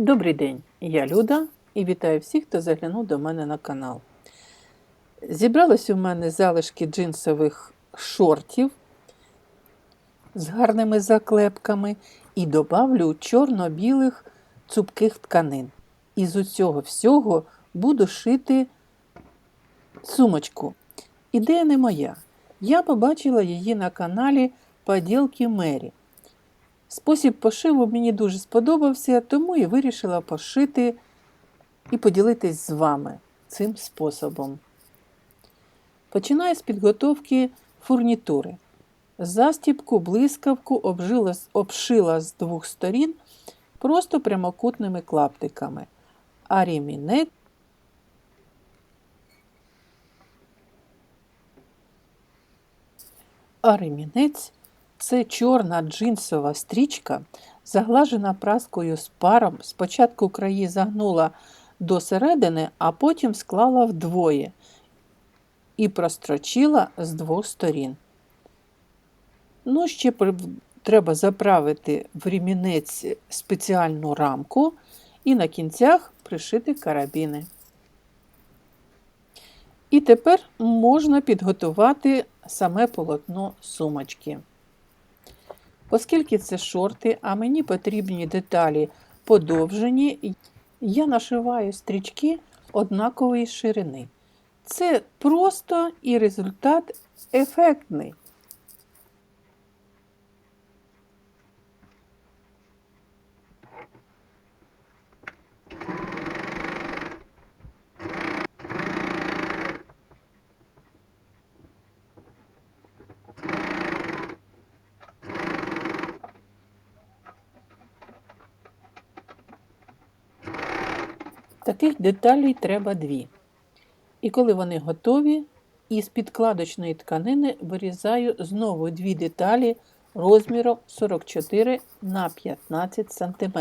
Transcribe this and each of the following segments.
Добрий день, я Люда і вітаю всіх, хто заглянув до мене на канал. Зібрались у мене залишки джинсових шортів з гарними заклепками і добавлю чорно-білих цупких тканин. І з усього всього буду шити сумочку. Ідея не моя. Я побачила її на каналі Поділки Мері. Спосіб пошиву мені дуже сподобався, тому і вирішила пошити і поділитись з вами цим способом. Починаю з підготовки фурнітури. Застібку, блискавку обжила, обшила з двох сторін просто прямокутними клаптиками, а ремінець а ремінець це чорна джинсова стрічка, заглажена праскою з паром. Спочатку краї загнула до середини, а потім склала вдвоє і прострочила з двох сторін. Ну, ще треба заправити в ремінець спеціальну рамку і на кінцях пришити карабіни. І тепер можна підготувати саме полотно сумочки. Оскільки це шорти, а мені потрібні деталі подовжені, я нашиваю стрічки однакової ширини. Це просто і результат ефектний. Таких деталей треба дві. І коли вони готові, із підкладочної тканини вирізаю знову дві деталі розміром 44 на 15 см.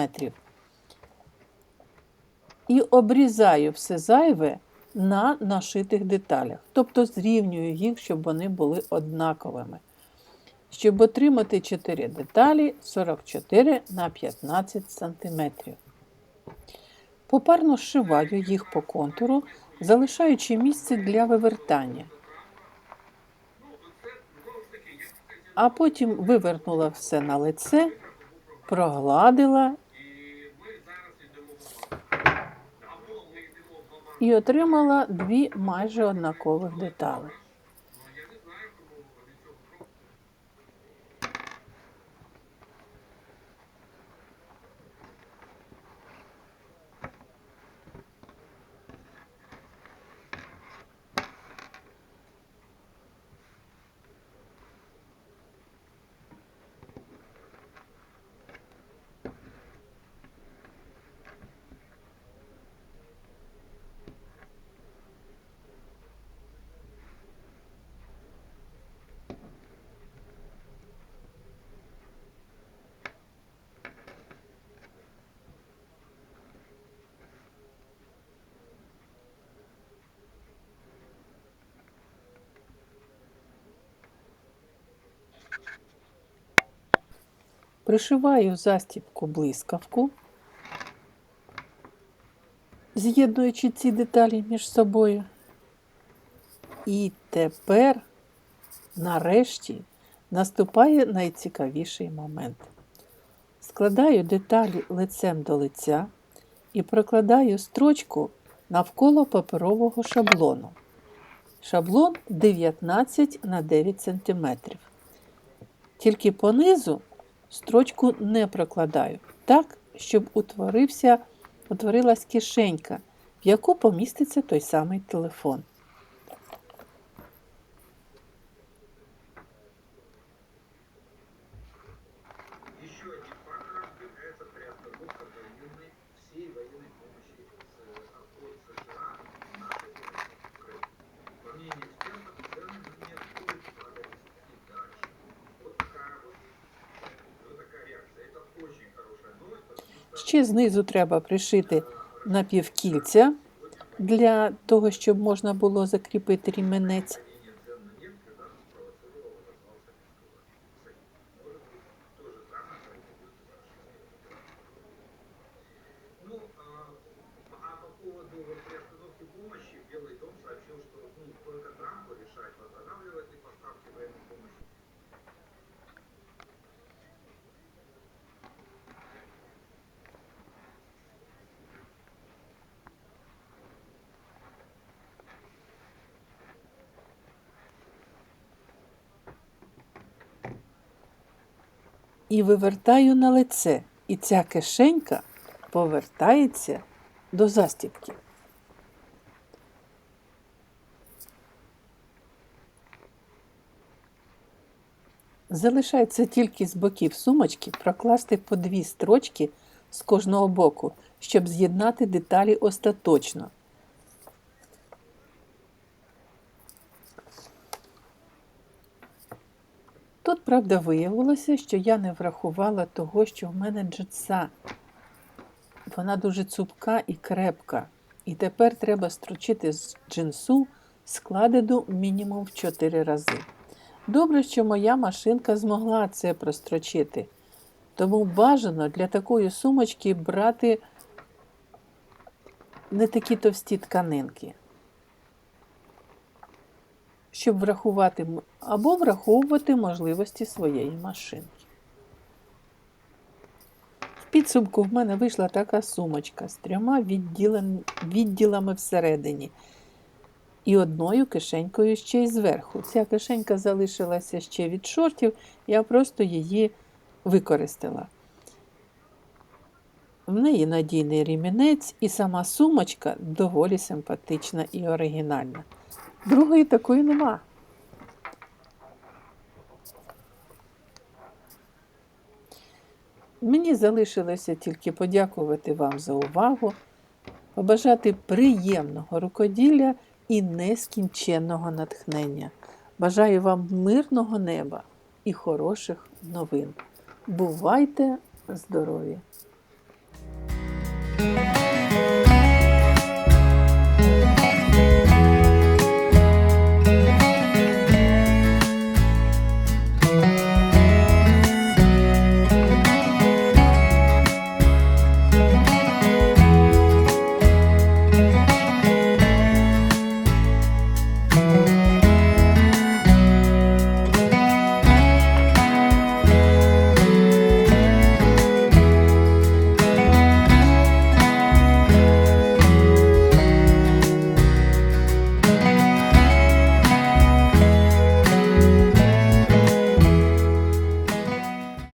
І обрізаю все зайве на нашитих деталях. Тобто зрівнюю їх, щоб вони були однаковими. Щоб отримати 4 деталі 44 на 15 см. Попарно зшиваю їх по контуру, залишаючи місце для вивертання. А потім вивернула все на лице, прогладила і отримала дві майже однакових деталі. Пришиваю застібку блискавку, з'єднуючи ці деталі між собою. І тепер, нарешті, наступає найцікавіший момент. Складаю деталі лицем до лиця і прокладаю строчку навколо паперового шаблону. Шаблон 19 на 9 см. Тільки понизу строчку не прокладаю, так, щоб утворився, утворилась кишенька, в яку поміститься той самий телефон. Ще знизу треба пришити напівкільця для того, щоб можна було закріпити ріменець. І вивертаю на лице, і ця кишенька повертається до застібки. Залишається тільки з боків сумочки прокласти по дві строчки з кожного боку, щоб з'єднати деталі остаточно. Тут, правда, виявилося, що я не врахувала того, що в мене джинса. Вона дуже цупка і крепка. І тепер треба строчити з джинсу складену мінімум в 4 рази. Добре, що моя машинка змогла це прострочити. Тому бажано для такої сумочки брати не такі товсті тканинки, щоб врахувати або враховувати можливості своєї машинки. В підсумку в мене вийшла така сумочка з трьома відділами всередині і одною кишенькою ще й зверху. Ця кишенька залишилася ще від шортів, я просто її використала. В неї надійний рімінець, і сама сумочка доволі симпатична і оригінальна. Другої такої нема. Мені залишилося тільки подякувати вам за увагу, побажати приємного рукоділля і нескінченного натхнення. Бажаю вам мирного неба і хороших новин. Бувайте здорові!